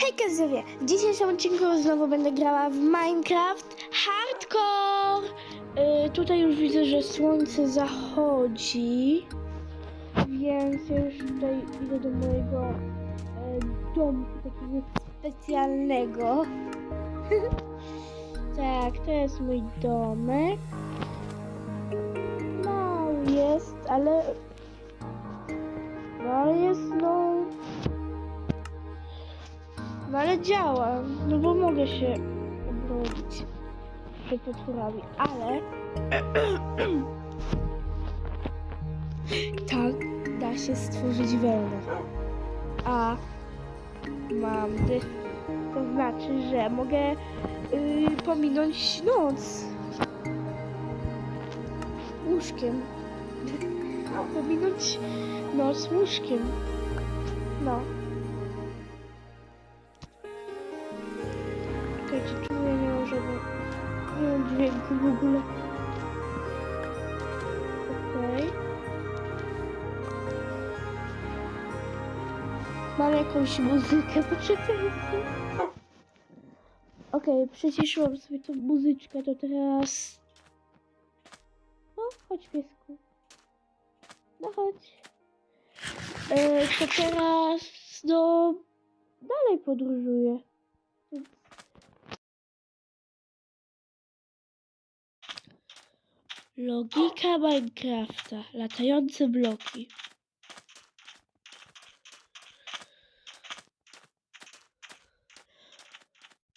Hej Kazowie! W dzisiejszym odcinku znowu będę grała w Minecraft Hardcore! Yy, tutaj już widzę, że słońce zachodzi, więc już tutaj idę do mojego domku takiego specjalnego. tak, to jest mój domek. Mały jest, ale... No ale jest, no... No ale działa, no bo mogę się obrodzić przed potworami, ale tak da się stworzyć wełnę. A mam to znaczy, że mogę yy, pominąć noc łóżkiem. pominąć noc łóżkiem. No. Dźwięku w ogóle. Okej. Mam jakąś muzykę, poczekajcie. Okej, przyciszyłam sobie tą muzyczkę, to teraz... No, chodź piesku. No chodź. E, to teraz, no... Dalej podróżuję. Logika Minecrafta. Latające bloki.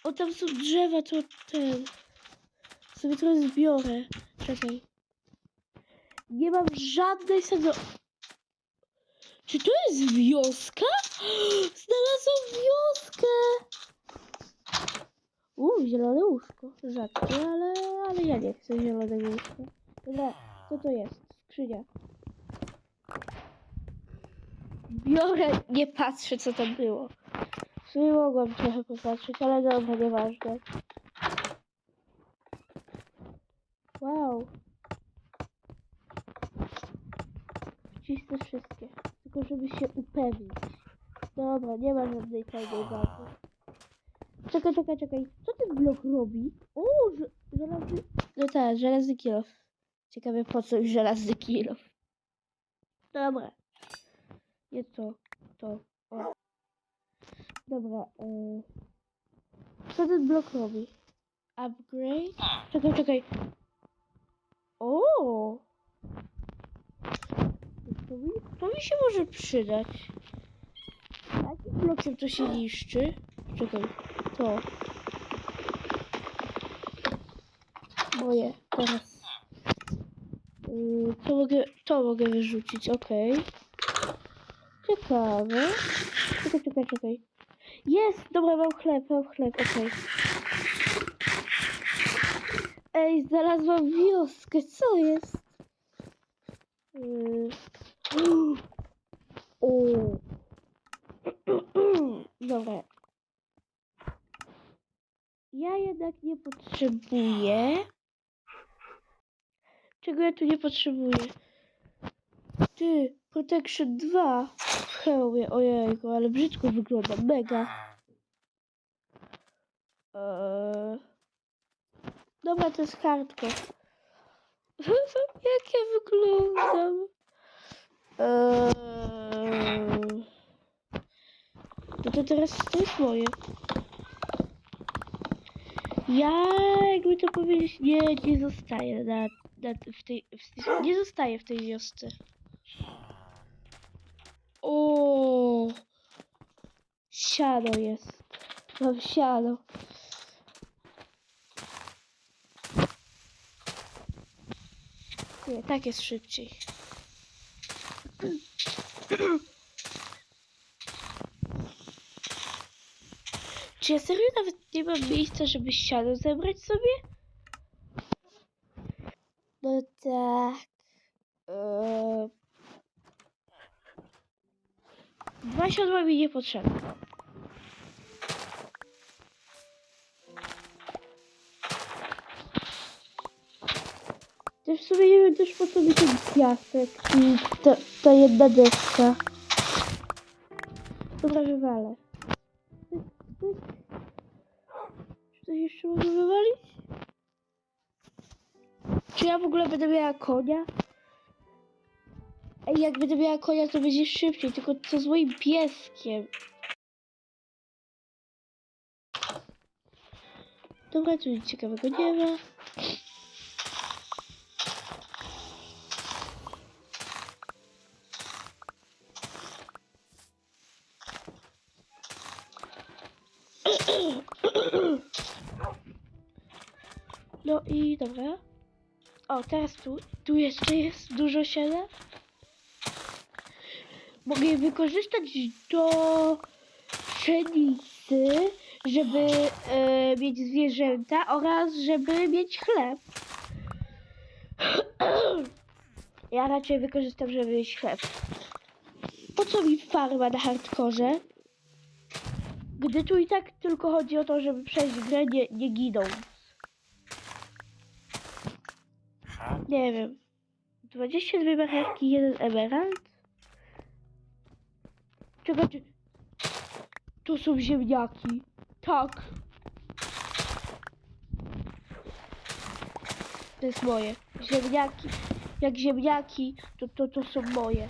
O, tam są drzewa, to ten. Sobie trochę zbiorę. Czekaj. Nie mam żadnej sadzą. Czy to jest wioska? Znalazłam wioskę! Uuu, zielone łóżko. Rzadkie, ale, ale ja nie chcę zielonego łóżka. Dobra, co to jest? Skrzynia. Biorę, nie patrzę co tam było. W sumie mogłam trochę popatrzeć, ale dobra, nieważne. Wow. Wcisnę wszystkie. Tylko żeby się upewnić. Dobra, nie ma żadnej tajnej bazy. Czekaj, czekaj, czekaj. Co ten blok robi? O, że, żelazny... No tak, żelazny kilof. Ciekawe po co już żelazny kilof. Dobra. Nie to, to. O. Dobra. Y... Co ten blok robi? Upgrade? Czekaj, czekaj. O! To mi, to mi się może przydać. Jakim blokiem to się niszczy? Czekaj, to. Moje, teraz. To mogę, to mogę wyrzucić, okej. Ciekawe. Czekaj, czekaj, czekaj. Jest! Dobra, mam chleb, mam chleb, okej. Ej, znalazłam wioskę, co jest? Yy. O. Dobra. Ja jednak nie potrzebuję. Czego ja tu nie potrzebuję? Ty, Protection 2 w hełmie, ojejku, ale brzydko wygląda, mega. Eee... Dobra, to jest hardcore. Jak ja wyglądam? Eee... No to teraz to jest moje. Ja, jakby to powiedzieć, nie, nie zostaję na, na, w, tej, w tej, nie zostaję w tej wiosce. O, siano jest. Mam siano. Nie, tak jest szybciej. Czy ja serio nawet nie mam miejsca, żeby siano zebrać sobie? No tak. Eee... Dwa siodła mi nie potrzebne. Też w sumie nie wiem też po co mi ten piasek i ta, ta jedna deska. Dobra, wywalę. Czy coś jeszcze mogę wywalić? Czy ja w ogóle będę miała konia? Ej, jak będę miała konia, to będzie szybciej, tylko co z moim pieskiem? Dobra, tu nic ciekawego nie ma. No i dobra. O, teraz tu, tu jeszcze jest dużo siana. Mogę je wykorzystać do pszenicy, żeby e, mieć zwierzęta oraz żeby mieć chleb. Ja raczej wykorzystam, żeby mieć chleb. Po co mi farma na hardkorze? Gdy tu i tak tylko chodzi o to, żeby przejść grę nie, nie ginąc. Nie wiem. 22 marchewki, jeden emerald? Czekajcie. To są ziemniaki. Tak. To jest moje. Ziemniaki. Jak ziemniaki, to, to, to są moje.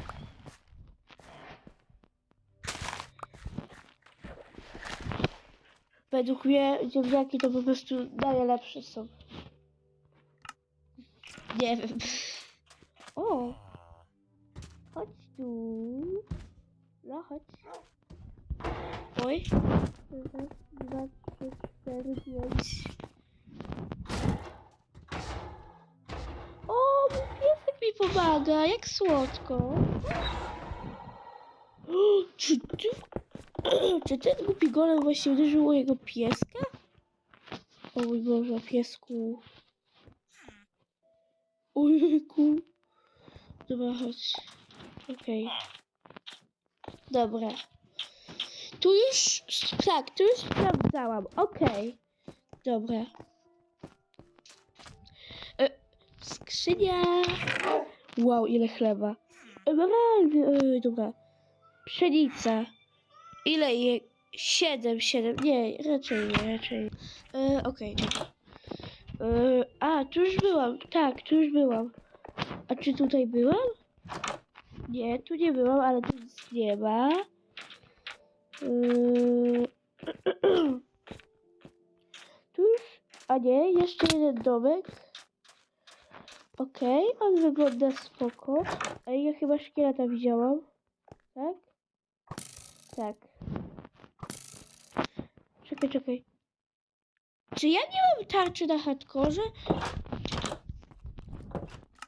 Według mnie ziemniaki to po prostu najlepsze są. Nie wiem. O! Chodź tu. No chodź. Oj. O, mój piesek mi pomaga, jak słodko. Czy ty, czy ten głupi golem właśnie uderzył jego pieska? O mój Boże, piesku. Ojejku. Dobra, chodź. Okej. Dobra. Tu już, tak, tu już sprawdzałam. Okej. Dobra. E, skrzynia. Wow, ile chleba. Emeraldy, e, dobra. Pszenica. Ile je? Siedem, siedem. Nie, raczej nie, raczej. E, Okej, dobra. E, a, tu już byłam. Tak, tu już byłam. A czy tutaj byłam? Nie, tu nie byłam, ale tu nic nie ma. Yy... Tu już... A nie, jeszcze jeden domek. Okej, on wygląda spoko. Ej, ja chyba szkieleta widziałam. Tak? Tak. Czekaj, czekaj. Czy ja nie mam tarczy na hardkorze?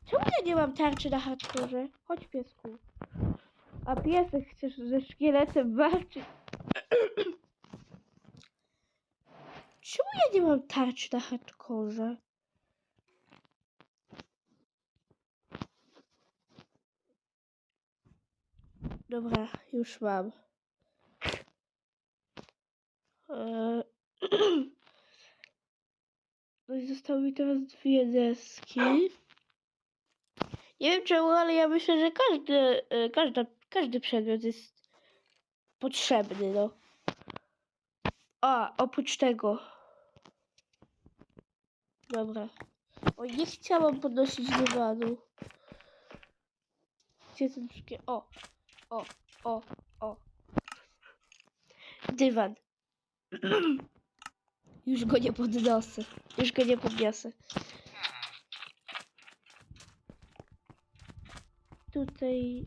Czemu ja nie mam tarczy na hardkorze? Chodź piesku. A piesek chcesz ze szkieletem walczyć? Czemu ja nie mam tarczy na hardkorze? Dobra, już mam. Eee, No i zostały mi teraz dwie deski. Nie wiem czemu, ale ja myślę, że każdy, e, każda, każdy przedmiot jest potrzebny, no. A, oprócz tego. Dobra. O, nie chciałam podnosić dywanu. Gdzie ten szkie... O, o, o, o. Dywan. Już go nie podniosę. Już go nie podniosę. Tutaj...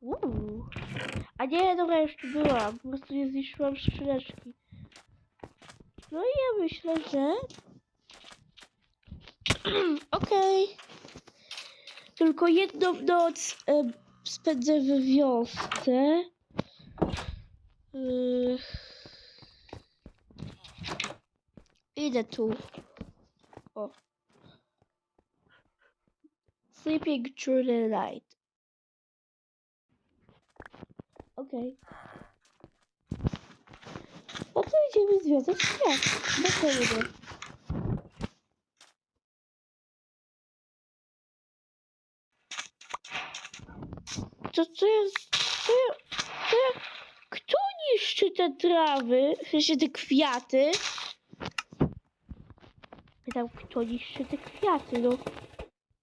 Uuu. A nie, dobra, już tu byłam. Po prostu nie zniszczyłam skrzyneczki. No i ja myślę, że... Okej. Tylko jedną noc em, spędzę w wiosce. Yy... Idę tu. O. Sleeping through the night. Okej. No to idziemy związać świat. Do kogo? To co ja... Co ja... Co. Kto niszczy te trawy, w sensie te kwiaty. Pytam, kto niszczy te kwiaty, no.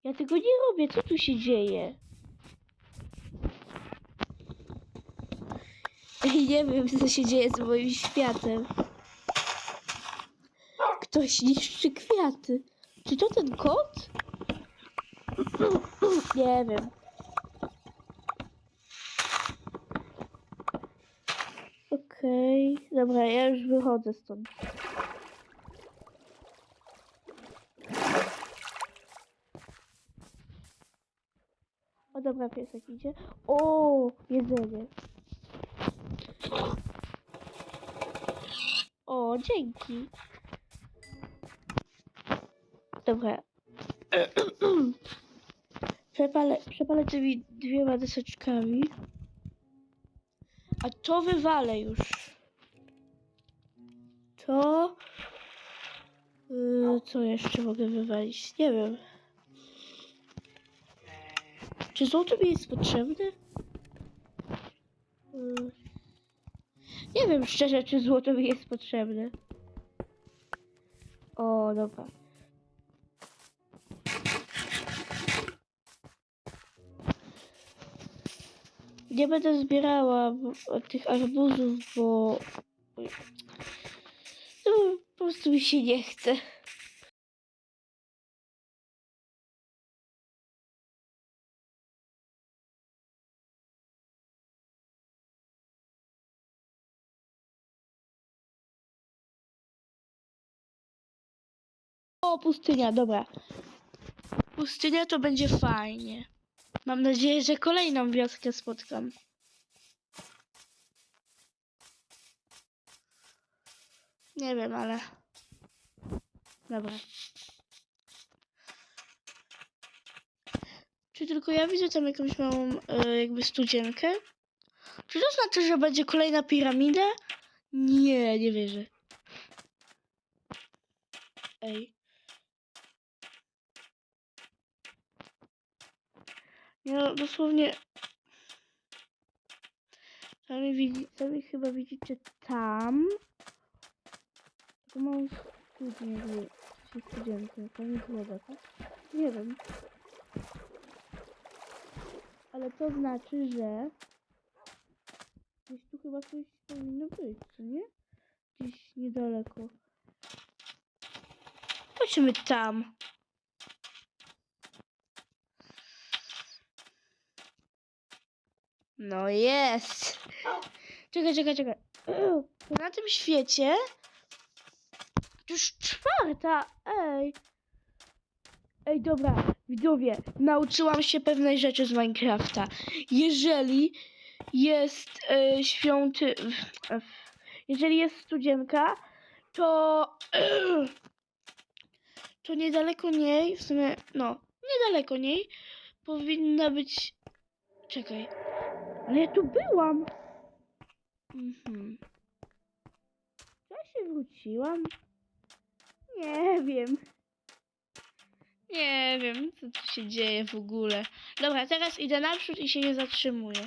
Ja tego nie robię, co tu się dzieje? Ej, nie wiem, co się dzieje z moim światem. Ktoś niszczy kwiaty. Czy to ten kot? Nie wiem. Okej, dobra, ja już wychodzę stąd. Dobra, piesek idzie. O, jedzenie. O, dzięki. Dobra. Przepalę, przepalę tymi dwiema deseczkami. A to wywalę już. To... Yy, co jeszcze mogę wywalić? Nie wiem. Czy złoto mi jest potrzebne? Yy, nie wiem szczerze, czy złoto mi jest potrzebne. O, dobra. Nie będę zbierała tych arbuzów, bo... No, po prostu mi się nie chce. Pustynia, dobra. Pustynia to będzie fajnie. Mam nadzieję, że kolejną wioskę spotkam. Nie wiem, ale... Dobra. Czy tylko ja widzę tam jakąś małą e, jakby studzienkę? Czy to znaczy, że będzie kolejna piramida? Nie, nie wierzę. Ej. No, dosłownie... Sami, widzi, sami chyba widzicie tam. Taką małą studnię, się studienkę. Tam jest woda, tak? Nie wiem. Ale to znaczy, że... Gdzieś tu chyba coś powinno być, co nie? Gdzieś niedaleko. Chodźmy tam. No jest. Czekaj, czekaj, czekaj. To na tym świecie już czwarta. Ej. Ej, dobra, widzowie, nauczyłam się pewnej rzeczy z Minecrafta. Jeżeli jest e, świąty... Jeżeli jest studzienka, to... to niedaleko niej, w sumie, no, niedaleko niej powinna być... Czekaj. Ale ja tu byłam. Mhm. Ja się wróciłam? Nie wiem. Nie wiem, co tu się dzieje w ogóle. Dobra, teraz idę naprzód i się nie zatrzymuję.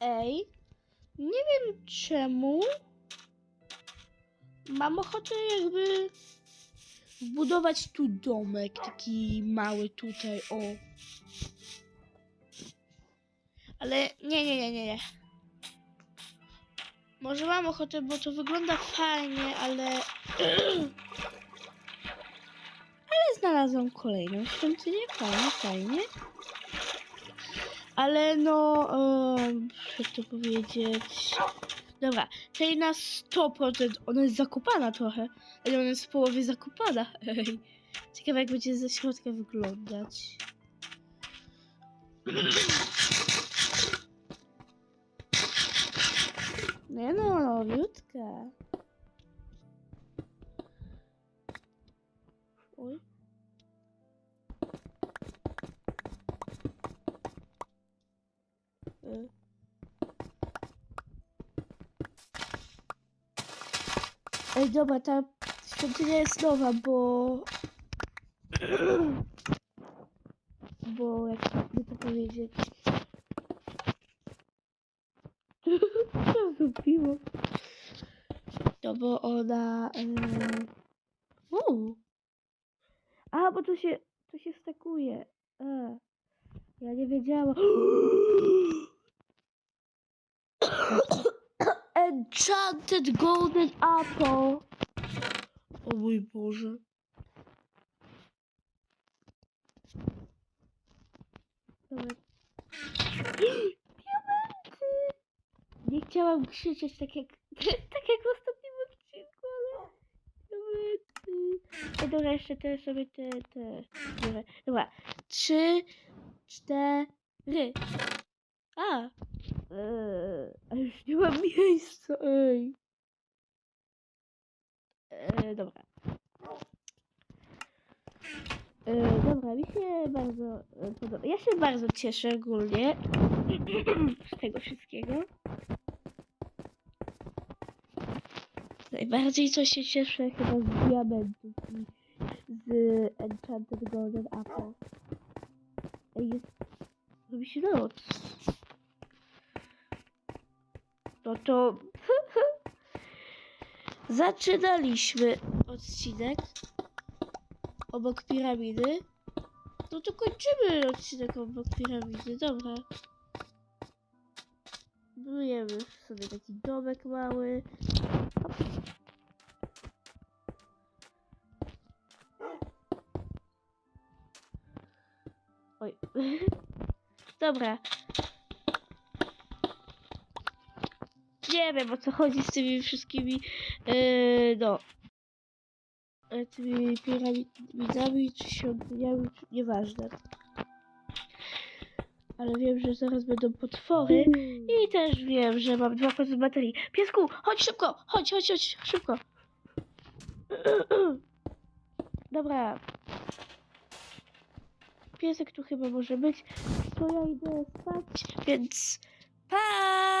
Ej, nie wiem czemu. Mam ochotę jakby zbudować tu domek, taki mały tutaj, o. Ale nie, nie, nie, nie, nie. Może mam ochotę, bo to wygląda fajnie, ale... ale znalazłam kolejną świątynię, fajnie, fajnie. Ale no, um, jak to powiedzieć... Dobra, tej na 100%, ona jest zakopana trochę, ale ona jest w połowie zakopana. Ej. Ciekawe jak będzie ze środka wyglądać. Nie no, nowiutka. Ej, dobra, ta świątynia jest nowa, bo Bo jak by to powiedzieć... Co zrobiło? No bo ona... Yy... A, bo to się, to się stakuje. Ja nie wiedziałam. Enchanted Golden Apple. O mój Boże. Dobra. Diamenty! Nie chciałam krzyczeć tak jak, tak jak w ostatnim odcinku, ale... Diamenty. Ej, dobra, jeszcze te sobie te, te... Dobra, dobra. Trzy, cztery. A! Eee, a już nie mam miejsca, ej. Eee, dobra. Eee, dobra, mi się bardzo e, podoba. Ja się bardzo cieszę ogólnie z tego wszystkiego. Najbardziej to się cieszę chyba z diamentów i z Enchanted Golden Apple. Jest... Robi się noc. No to... Zaczynaliśmy odcinek obok piramidy. No to kończymy odcinek obok piramidy, dobra. Budujemy sobie taki domek mały. Oj. Dobra. Nie wiem o co chodzi z tymi wszystkimi, yy, no, e, tymi piramidami czy świątyniami, czy, nieważne. Ale wiem, że zaraz będą potwory i też wiem, że mam 2% baterii. Piesku, chodź szybko, chodź, chodź, chodź, szybko. Dobra. Piesek tu chyba może być, to ja idę spać, więc pa!